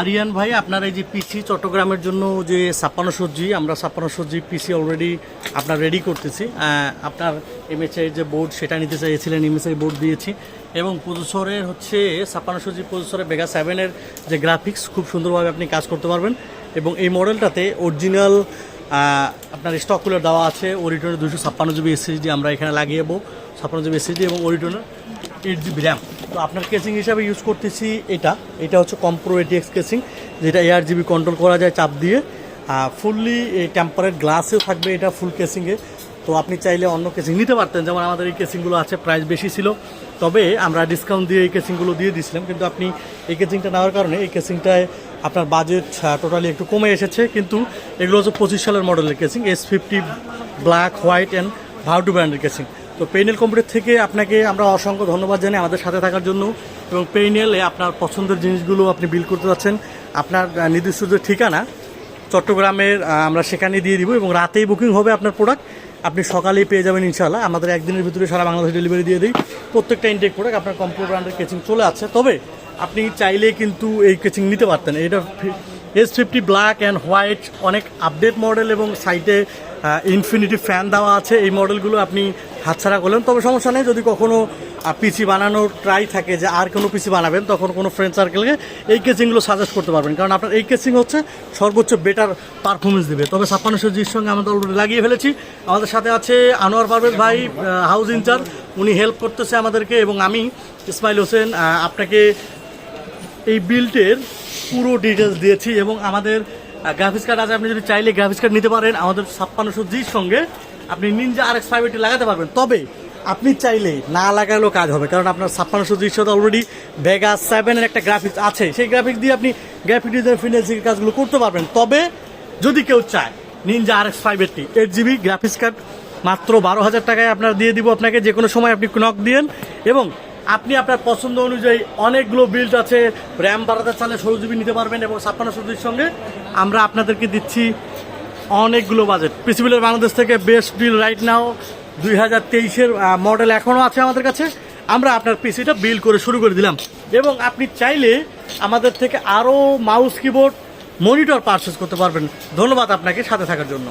আরিয়ান ভাই, আপনার এই যে পিসি চট্টগ্রামের জন্য যে ছাপ্পান্ন সজ্জি, আমরা ছাপ্পান্ন সজ্জি পিসি অলরেডি আপনার রেডি করতেছি। আপনার এমএসআই যে বোর্ড সেটা নিতে চাইছিলেন এমএসআই বোর্ড দিয়েছি। এবং প্রসেসরের হচ্ছে ছাপ্পান্ন সজ্জি প্রসেসরের বেগা সেভেনের যে গ্রাফিক্স খুব সুন্দরভাবে আপনি কাজ করতে পারবেন। এবং এই মডেলটাতে অরিজিনাল আপনার স্টকগুলো দেওয়া আছে ওরিটনের দুশো ছাপ্পান্ন জিবি এসএসডি আমরা এখানে লাগিয়েবো ছাপ্পান্ন জিবি এসএসডি এবং ওরিটনের এইট জিবি র্যাম তো আপনার কেসিং হিসাবে ইউজ করতেছি এটা। এটা হচ্ছে কম্প্রো এটিএক্স কেসিং যেটা এয়ার জিবি কন্ট্রোল করা যায় চাপ দিয়ে। ফুললি টেম্পারেট গ্লাসেও থাকবে এটা ফুল কেসিংয়ে তো আপনি চাইলে অন্য কেসিং নিতে পারতেন, যেমন আমাদের এই কেসিংগুলো আছে প্রাইস বেশি ছিল। তবে আমরা ডিসকাউন্ট দিয়ে এই কেসিংগুলো দিয়ে দিয়েছিলাম কিন্তু আপনি এই কেসিংটা নেওয়ার কারণে এই কেসিংটায় আপনার বাজেট টোটালি একটু কমে এসেছে। কিন্তু এগুলো হচ্ছে পঁচিশ সালের মডেলের casing S fifty black white and ভাউটু ব্র্যান্ডের কেসিং তো পেইনেল কম্পিউটার থেকে আপনাকে আমরা অসংখ্য ধন্যবাদ জানাই আমাদের সাথে থাকার জন্য। এবং পেইনেলে আপনার পছন্দের জিনিসগুলো আপনি বিল করতে যাচ্ছেন। আপনার নির্দিষ্ট যে ঠিকানা, চট্টগ্রামের আমরা সেখানে দিয়ে দিব এবং রাতেই বুকিং হবে আপনার প্রোডাক্ট আপনি সকালেই পেয়ে যাবেন ইনশাল্লাহ আমাদের একদিনের ভিতরে সারা বাংলাদেশ ডেলিভারি দিয়ে দিই। প্রত্যেকটা ইনটেক প্রোডাক্ট আপনার কম্পিউটার ব্র্যান্ডের কেচিং চলে আছে তবে আপনি চাইলে কিন্তু এই কেচিং নিতে পারতেন। এটা S fifty black and white অনেক আপডেট মডেল এবং সাইটে ইনফিনিটি ফ্যান দেওয়া আছে। এই মডেলগুলো আপনি হাতছাড়া করলেন। তবে সমস্যা নেই, যদি কখনো পিসি বানানোর ট্রাই থাকে যে আর কোনো পিসি বানাবেন, তখন কোনো ফ্রেন্ড সার্কেলকে এই কেসিংগুলো সাজেস্ট করতে পারবেন। কারণ আপনার এই কেসিং হচ্ছে সর্বোচ্চ বেটার পারফরমেন্স দেবে। তবে ছাপ্পান্নশো জির সঙ্গে আমরা অলরেডি লাগিয়ে ফেলেছি। আমাদের সাথে আছে আনোয়ার পারভেজ ভাই হাউস ইনচার্জ উনি হেল্প করতেছে আমাদেরকে এবং আমি, ইসমাইল হোসেন আপনাকে এই বিল্টের পুরো ডিটেলস দিয়েছি এবং আমাদের গ্রাফিক্স কার্ড আছে, আপনি যদি চাইলে গ্রাফিক্স কার্ড নিতে পারেন, আমাদের ছাপ্পান্নশো জির সঙ্গে আপনি Ninja R X five eighty লাগাতে পারবেন। তবে আপনি চাইলে না লাগালেও কাজ হবে, কারণ আপনার ছাপ্পান্নশো জির সাথে অলরেডি ভেগা সেভেনের একটা গ্রাফিক্স আছে। সেই গ্রাফিক্স দিয়ে আপনি গ্রাফিক ডিজাইন ফিনান্সিং কাজগুলো করতে পারবেন। তবে যদি কেউ চায় Ninja R X five eighty eight GB graphics card মাত্র বারো হাজার টাকায় আপনার দিয়ে দিব আপনাকে যে কোনো সময় আপনি নক দিয়েন এবং আপনি আপনার পছন্দ অনুযায়ী অনেকগুলো বিল্ড আছে র্যাম বাড়াতে চালে ষোলো নিতে পারবেন এবং ছাপ্পান্ন জিবির সঙ্গে আমরা আপনাদেরকে দিচ্ছি অনেকগুলো বাজেট পিসিবিলের বাংলাদেশ থেকে বেস্ট ডিল রাইট নাও দুই হাজার তেইশের মডেল এখনও আছে আমাদের কাছে। আমরা আপনার পিসিটা বিল করে শুরু করে দিলাম। এবং আপনি চাইলে আমাদের থেকে আরও মাউস কিবোর্ড মনিটর পারচেস করতে পারবেন। ধন্যবাদ আপনাকে সাথে থাকার জন্য।